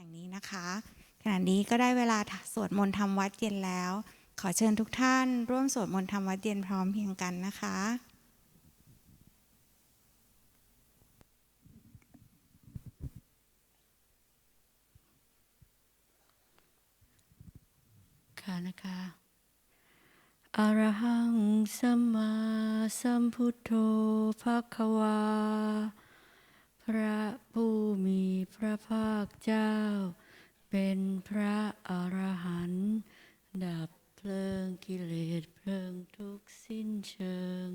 ห่งนี้นะคะ ขณะนี้ก็ได้เวลาสวดมนต์ทำวัดเย็นแล้ว ขอเชิญทุกท่าน ร่วมสวดมนต์ทำวัดเย็นพร้อมเพียงกันนะคะค่ะนะคะอรหังสัมมาสัมพุทโธภะคะวา ระผู้มีพระภาคเจ้า เป็นพระอรหันต์ดับเพลิงกิเลสเพลิงทุกสิ้นเชิง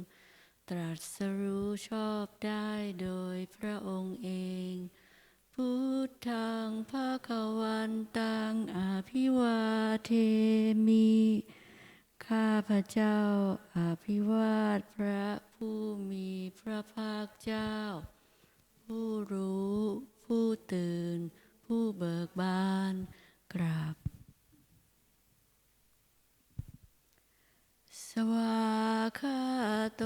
ตรัสรู้ชอบได้โดยพระองค์เอง พุทธังภาควันตังอภิวาเทมิข้าพระเจ้าอภิวาทพระผู้มีพระภาคเจ้า ผู้รู้ ผู้ตื่น ผู้เบิกบานกราบ สวาคาโต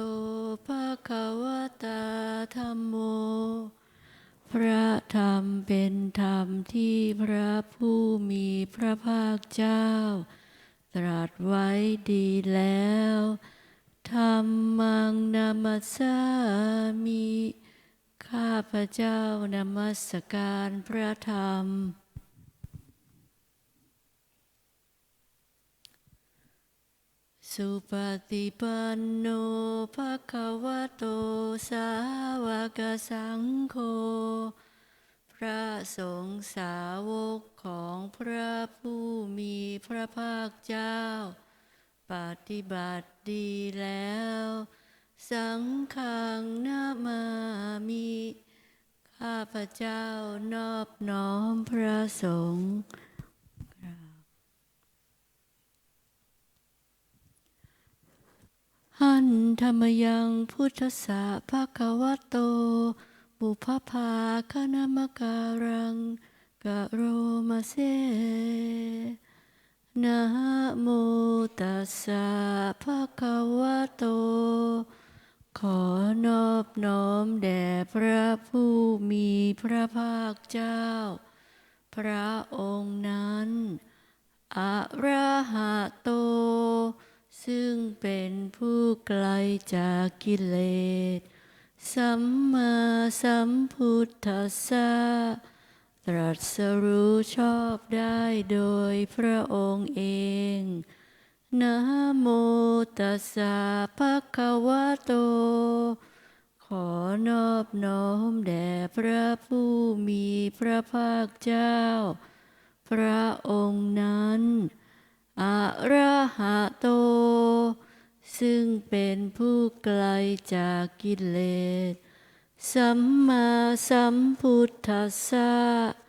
ภะคะวะตาธัมโม พระธรรมเป็นธรรมที่พระผู้มีพระภาคเจ้า ตรัสไว้ดีแล้วธรรมังนามัสสามิ ข้าพระเจ้านมัสการพระธรรม สุปฏิปันโนภะคะวะโตสาวกสังโฆ พระสงฆ์สาวกของพระผู้มีพระภาคเจ้า ปฏิบัติดีแล้ว สังฆังนามามิ ข้าพระเจ้านอบน้อมพระสงฆ์หันธรรมยังพุทธสสะภะคะวะโต บุพภาคณมการังกะโรมาเซนะโมตัสสะภะคะวะโต ขอนอบน้อมแด่พระผู้มีพระภาคเจ้า พระองค์นั้นอะระหะโต ซึ่งเป็นผู้ไกลจากกิเลส สัมมาสัมพุทธัสสะ ตรัสรู้ชอบได้โดยพระองค์เอง นะโมตัสสะภะคะวะโต ขอนอบน้อมแด่พระผู้มีพระภาคเจ้า พระองค์นั้นอะระหะโต ซึ่งเป็นผู้ไกลจากกิเลส สัมมาสัมพุทธัสสะ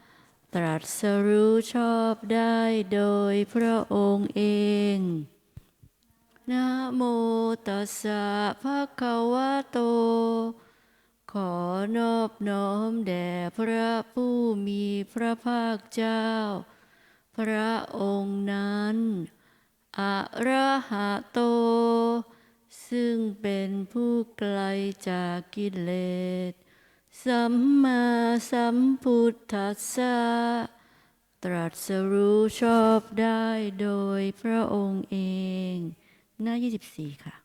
ตรัสรู้ชอบได้โดยพระองค์เอง นะโมตัสสะภะคะวะโต ขอนอบน้อมแด่พระผู้มีพระภาคเจ้า พระองค์นั้นอะระหะโต ซึ่งเป็นผู้ไกลจากกิเลส สัมมาสัมพุทธัสสะตรัสรู้ชอบได้โดยพระองค์เอง หน้า 24 ค่ะ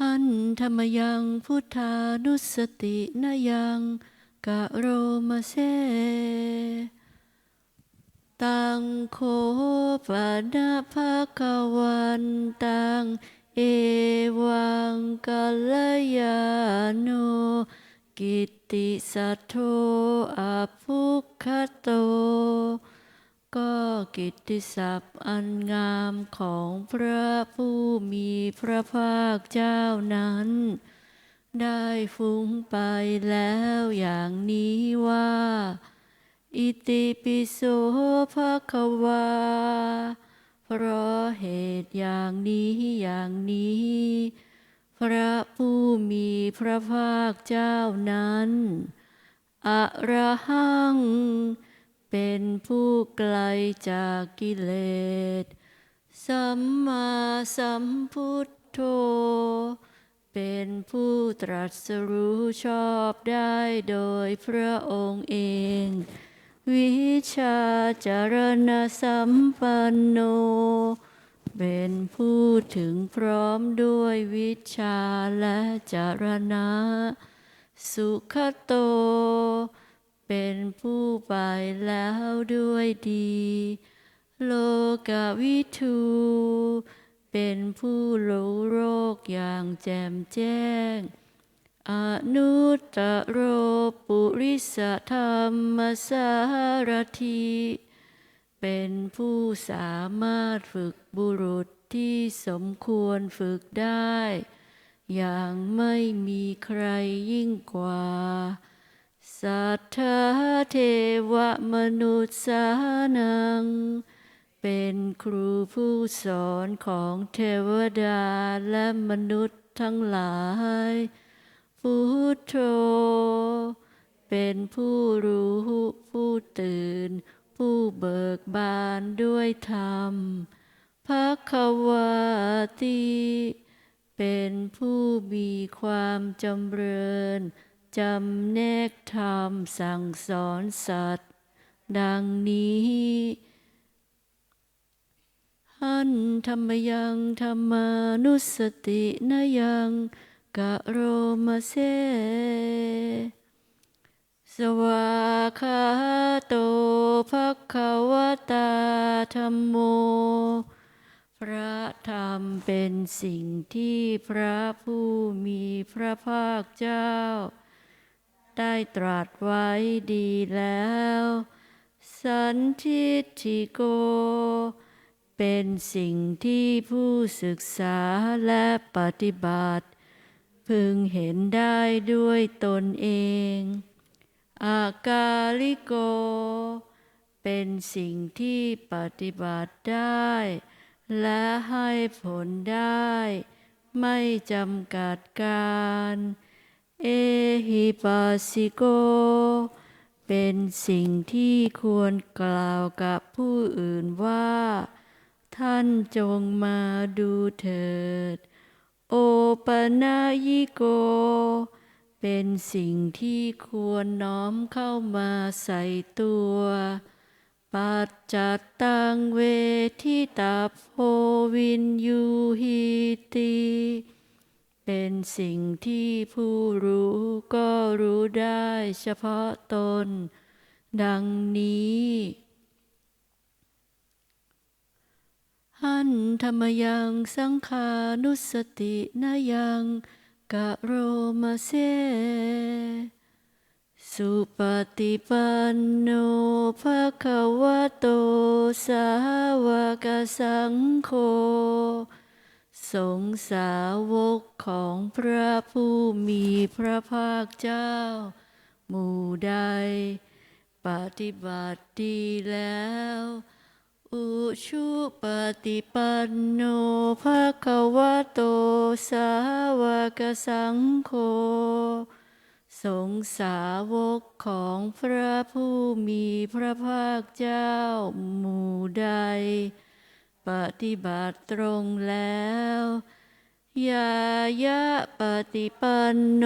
หันธรรมยังพุทธานุสตินายังกะโรมาเซตังโคปะนะภะควันตัง เอวังกัลยาโนกิตติสัทโธอภุคโต ก็กิตติศัพท์อันงามของพระผู้มีพระภาคเจ้านั้น ได้ฟุ้งไปแล้วอย่างนี้ว่า อิติปิโสภะคะวา เพราะเหตุอย่างนี้อย่างนี้ พระผู้มีพระภาคเจ้านั้นอะระหัง เป็นผู้ไกลจากกิเลส สัมมาสัมพุทโธ เป็นผู้ตรัสรู้ชอบได้โดยพระองค์เอง วิชาจารณสัมปันโน เป็นผู้ถึงพร้อมด้วยวิชาและจารณะ สุขโต เป็นผู้ไปแล้วด้วยดี โลกวิทู เป็นผู้รู้โรคอย่างแจ่มแจ้ง อนุตตโรปุริสธรรมสารถีเป็นผู้สามารถฝึกบุรุษที่สมควรฝึกได้ อย่างไม่มีใครยิ่งกว่า สัทธาเทวมนุษย์สานัง เป็นครูผู้สอนของเทวดาและมนุษย์ทั้งหลาย พุทโธ เป็นผู้รู้ผู้ตื่น ผู้เบิกบานด้วยธรรมภควาติเป็นผู้มีความจำเริญจำแนกธรรมสั่งสอนสัตว์ ดังนี้หันธรรมยังธรรมานุสตินยัง กะโรมาเซสวาคาโตภะคะวตาธรรมโม พระธรรมเป็นสิ่งที่พระผู้มีพระภาคเจ้า ได้ตรัสไว้ดีแล้ว สันทิฏิโก เป็นสิ่งที่ผู้ศึกษาและปฏิบัติ พึงเห็นได้ด้วยตนเองอากาลิโก เป็นสิ่งที่ปฏิบัติได้ และให้ผลได้ ไม่จำกัดการ เอหิปัสสิโก เป็นสิ่งที่ควรกล่าวกับผู้อื่นว่า ท่านจงมาดูเถิด โอปนายิโก เป็นสิ่งที่ควรน้อมเข้ามาใส่ตัว ปัจจัตตังเวทิตาโพวินยูหิติเป็นสิ่งที่ผู้รู้ก็รู้ได้เฉพาะตน ดังนี้ หันธรรมยังสังขานุสตินายังกะโรมาเซสุปฏิปันโนภะคะวะโต สาวกสังโฆ สงสาวกของพระผู้มีพระภาคเจ้า หมู่ใด ปฏิบัติดีแล้ว อุชุปฏิปันโนภะคะวะโตสาวกสังโฆสงสาวกของพระผู้มีพระภาคเจ้าหมู่ใด ปฏิบัติตรงแล้วยายะปฏิปันโน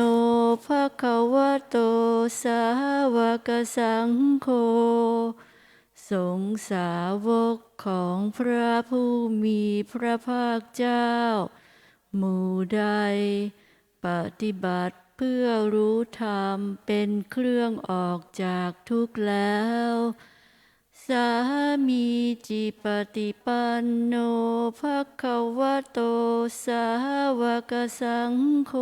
ภะคะวะโตสาวกสังโฆ สงสาวกของพระผู้มีพระภาคเจ้า หมู่ใด ปฏิบัติเพื่อรู้ธรรมเป็นเครื่องออกจากทุกข์แล้ว สามีจิปฏิปันโนภะคะวะโตสาวกสังโฆ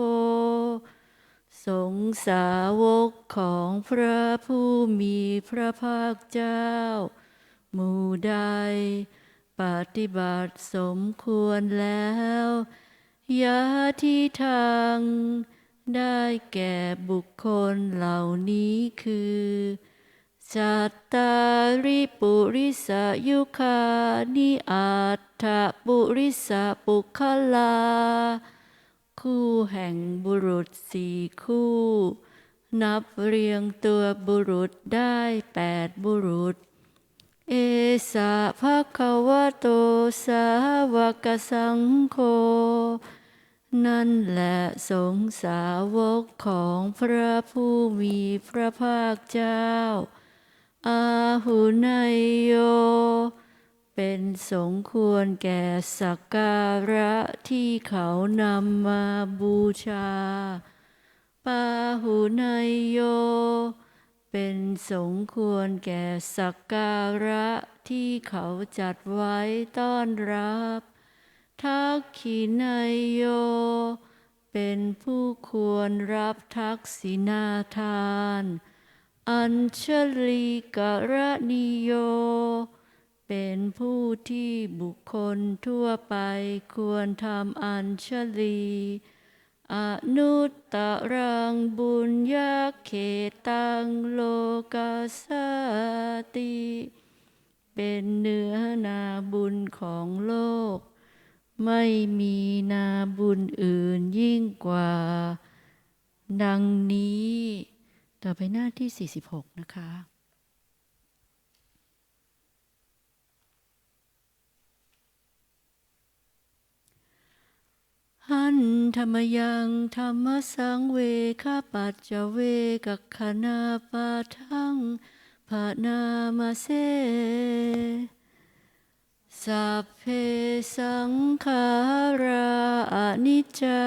สงสาวกของพระผู้มีพระภาคเจ้า หมู่ใด ปฏิบัติสมควรแล้วยาที่ทาง ได้แก่บุคคลเหล่านี้คือจัตตาริปุริสยุคานิอัตถปุริสปุคลา คู่แห่งบุรุษสี่คู่ นับเรียงตัวบุรุษได้แปดบุรุษ เอสะภะคะวะโตสาวกสังโฆนั่นแหละสงสาวกของพระผู้มีพระภาคเจ้า อาหุนายโย เป็นสมควรแก่สักการะที่เขานำมาบูชา ปาหุนายโย เป็นสมควรแก่สักการะที่เขาจัดไว้ต้อนรับทักขินายโย เป็นผู้ควรรับทักษินาทาน อัญชลีกรณิโย เป็นผู้ที่บุคคลทั่วไปควรทำอัญชลี อนุตตรังบุญญาเขตังโลกัสสติ เป็นเนื้อนาบุญของโลก ไม่มีนาบุญอื่นยิ่งกว่า ดังนี้ ต่อไปหน้าที่ 46 นะคะ หันธรรมยังธรรมสังเวข้าปัจจเวกัคขณาปาทังภานามาเสสัพเพสังขาราอนิจจา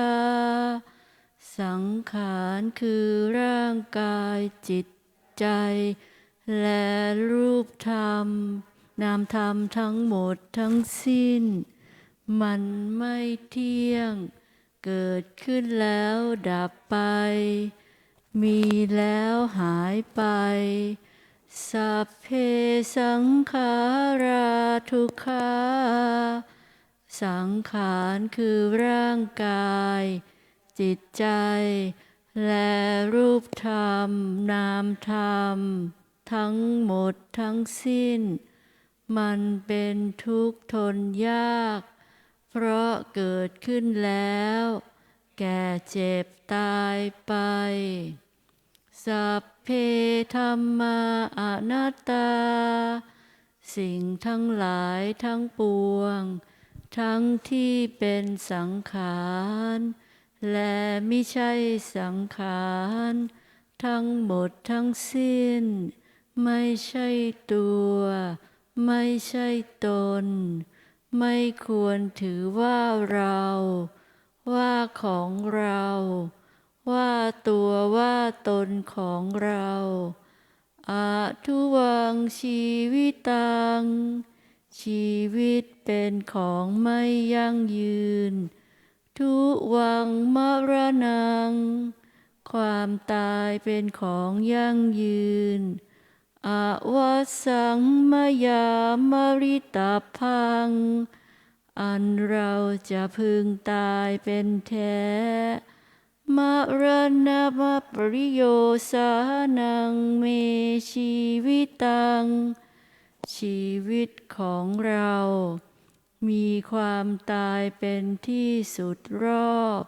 สังขารคือร่างกายจิตใจ และรูปธรรม นามธรรมทั้งหมดทั้งสิ้น มันไม่เที่ยง เกิดขึ้นแล้วดับไป มีแล้วหายไป สัพเพสังขาราทุกขาสังขารคือร่างกาย จิตใจ และรูปธรรม นามธรรม ทั้งหมดทั้งสิ้น มันเป็นทุกข์ทนยาก เพราะเกิดขึ้นแล้ว แก่เจ็บตายไป สัพเพธรรมาอนัตตา สิ่งทั้งหลายทั้งปวง ทั้งที่เป็นสังขาร และไม่ใช่สังขาร ทั้งหมดทั้งสิ้น ไม่ใช่ตัว ไม่ใช่ตน ไม่ควรถือว่าเรา ว่าของเรา ว่าตัวว่าตนของเราอาทุวังชีวิตัง ชีวิตเป็นของไม่ยั่งยืน ทุวังมรณัง ความตายเป็นของยั่งยืน อาวสังมยามริตาพัง อันเราจะพึงตายเป็นแท้มรณะมปริโยสานังเมชีวิตัง ชีวิตของเรา มีความตายเป็นที่สุดรอบ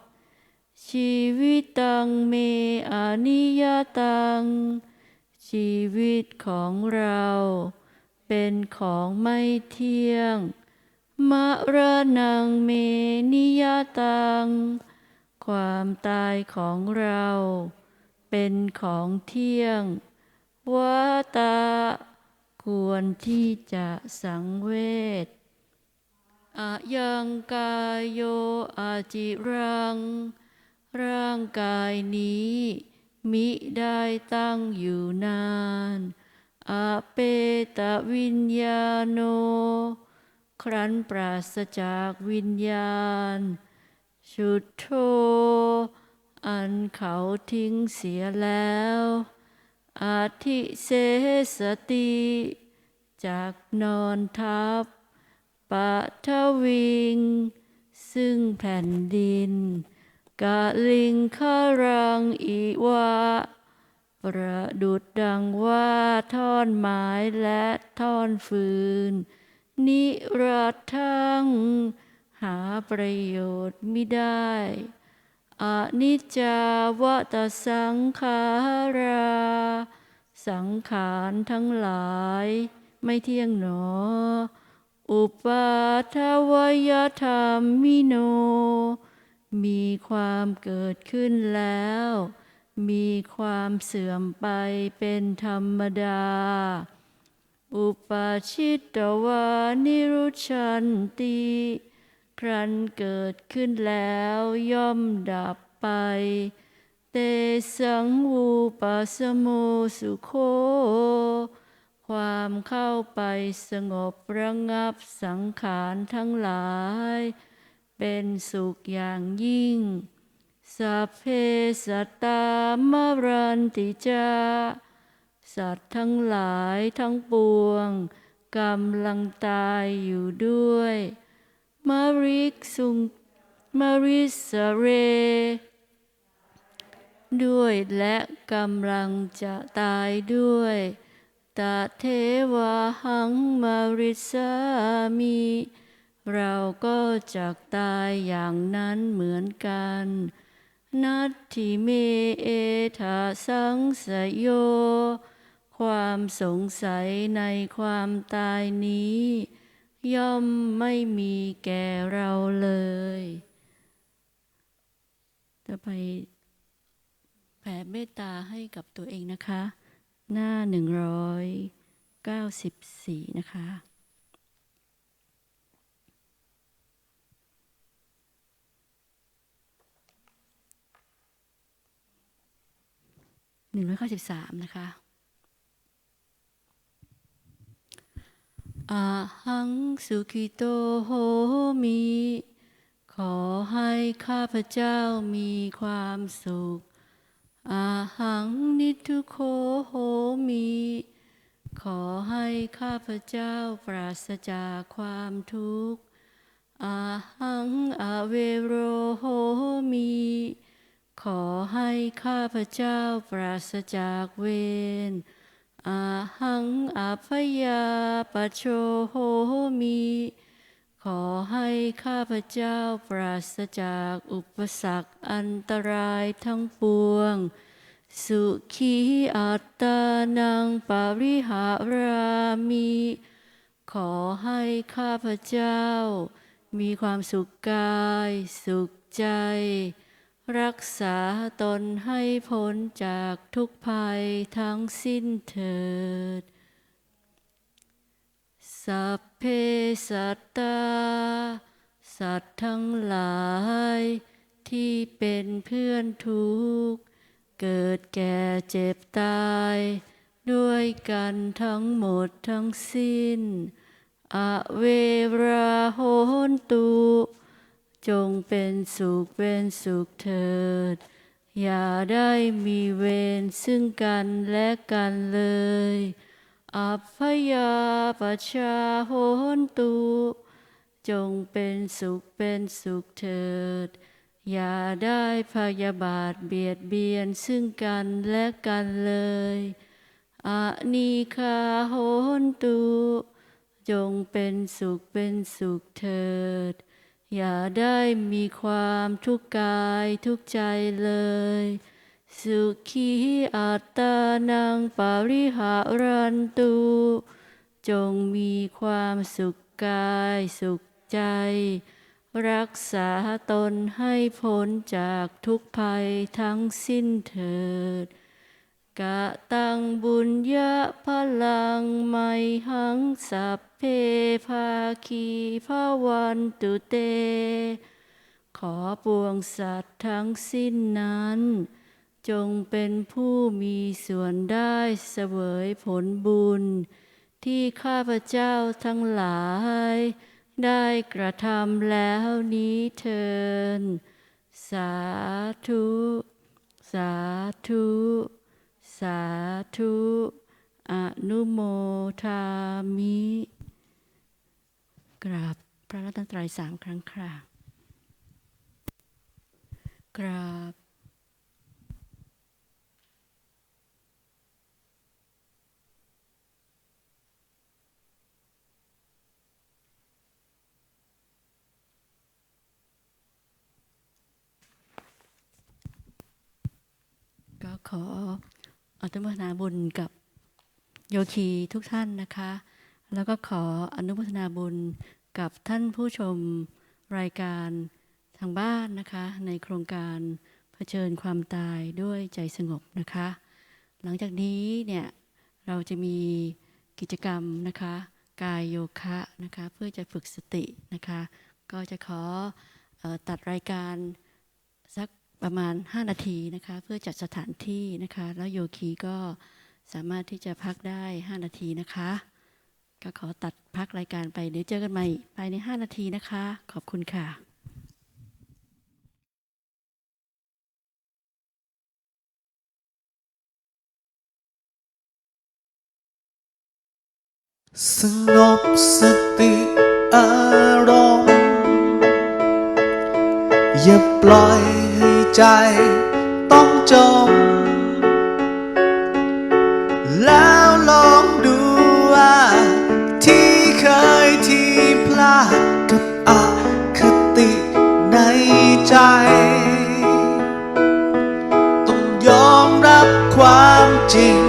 ชีวิตตังเมอนิยตัง ชีวิตของเราเป็นของไม่เที่ยงมรณังเมนิยตัง ความตายของเรา เป็นของเที่ยงวาตา ควรที่จะสังเวชอายังกายโยอาจิรัง ร่างกายนี้ มิได้ตั้งอยู่นาน อเปตวิญญาโน ครั้นปราศจากวิญญาณ ชุดโท อันเขาทิ้งเสียแล้วอาทิเสสติ จากนอนทับปะทวิง ซึ่งแผ่นดิน กะลิงคารังอีวะประดุดดังว่าท่อนไม้และท่อนฟืน นิรัทังหาประโยชน์ไม่ได้อนิจจาวัตสังขารา สังขารทั้งหลาย ไม่เที่ยงหนอ อุปาทวยธรรมมิโน มีความเกิดขึ้นแล้ว มีความเสื่อมไปเป็นธรรมดา อุปาชิตวานิรุชันติ ครั้นเกิดขึ้นแล้วย่อมดับไป เตสังวูปัสสโมสุโค ความเข้าไปสงบระงับสังขารทั้งหลาย เป็นสุขอย่างยิ่ง สัพเพสัตตามรันติจาสัตว์ทั้งหลายทั้งปวงกำลังตายอยู่ด้วยมาริกสุงมาริสเร ด้วยและกำลังจะตายด้วยตาเทวาหังมาริสามี เราก็จะตายอย่างนั้นเหมือนกัน นัตถิเมเอทาสังสยโย ความสงสัยในความตายนี้ ย่อมไม่มีแก่เราเลย จะไปแผ่เมตตาให้กับตัวเองนะคะ หน้า 194 นะคะ 193นะคะอาหังสุขิโตโหมิ ขอให้ข้าพเจ้ามีความสุข อาหังนิทุโคโหมิ ขอให้ข้าพเจ้าปราศจากความทุกข์ อาหังอเวโรโหมิ ขอให้ข้าพเจ้าปราศจากเวรอาหังอาพยาปโชโหมิขอให้ข้าพเจ้าปราศจากอุปสรรคอันตรายทั้งปวง สุขีอัตตานังปาริหารามิขอให้ข้าพเจ้า มีความสุขกาย สุขใจ รักษาตนให้พ้นจากทุกภัยทั้งสิ้นเถิด สัพเพสัตตา สัตว์ทั้งหลาย ที่เป็นเพื่อนทุกข์ เกิดแก่เจ็บตาย ด้วยกันทั้งหมดทั้งสิ้น อเวราโหนตุ จงเป็นสุขเป็นสุขเถิด อย่าได้มีเวรซึ่งกันและกันเลย อัพพยาปชาโหนตุ จงเป็นสุขเป็นสุขเถิด อย่าได้พยาบาทเบียดเบียนซึ่งกันและกันเลยอานิคาโหนตุ จงเป็นสุขเป็นสุขเถิด อย่าได้มีความทุกข์กายทุกใจเลย สุขีอัตตานังปาริหารันตุ จงมีความสุขกายสุขใจ รักษาตนให้พ้นจากทุกภัยทั้งสิ้นเถิด กะตังบุญญาพลังไมหังสัพเพภาคีภาวันตุเต ขอปวงสัตว์ทั้งสิ้นนั้น จงเป็นผู้มีส่วนได้เสวยผลบุญ ที่ข้าพเจ้าทั้งหลาย ได้กระทำแล้วนี้เทิน สาธุ สาธุ สาธุอนุโมทามิ กราบพระรัตนตรัยสามครั้งค่ะกราบก็ขอ อนุโมทนาบุญกับโยคีทุกท่านนะคะ แล้วก็ขออนุโมทนาบุญกับท่านผู้ชมรายการธรางบ้านนะคะ ในโครงการเผชิญความตายด้วยใจสงบนะคะ หลังจากนี้เนี่ยเราจะมีกิจกรรมนะคะ กายโยคะนะคะ เพื่อจะฝึกสตินะคะ ก็จะขอออตัดรายการสัก ประมาณ 5 นาทีนะคะเพื่อจัดสถานที่นะคะแล้วโยคีก็สามารถที่จะพักได้ 5 นาทีนะคะ ก็ขอตัดพักรายการไปเดี๋ยวเจอกันใหม่ภายใน 5 นาทีนะคะ ขอบคุณค่ะสงบสติอารมณ์อย่าปล่อย ใจต้องจม แล้วลองดูว่า ที่เคยที่พลาดกับอคติในใจ ต้องยอมรับความจริง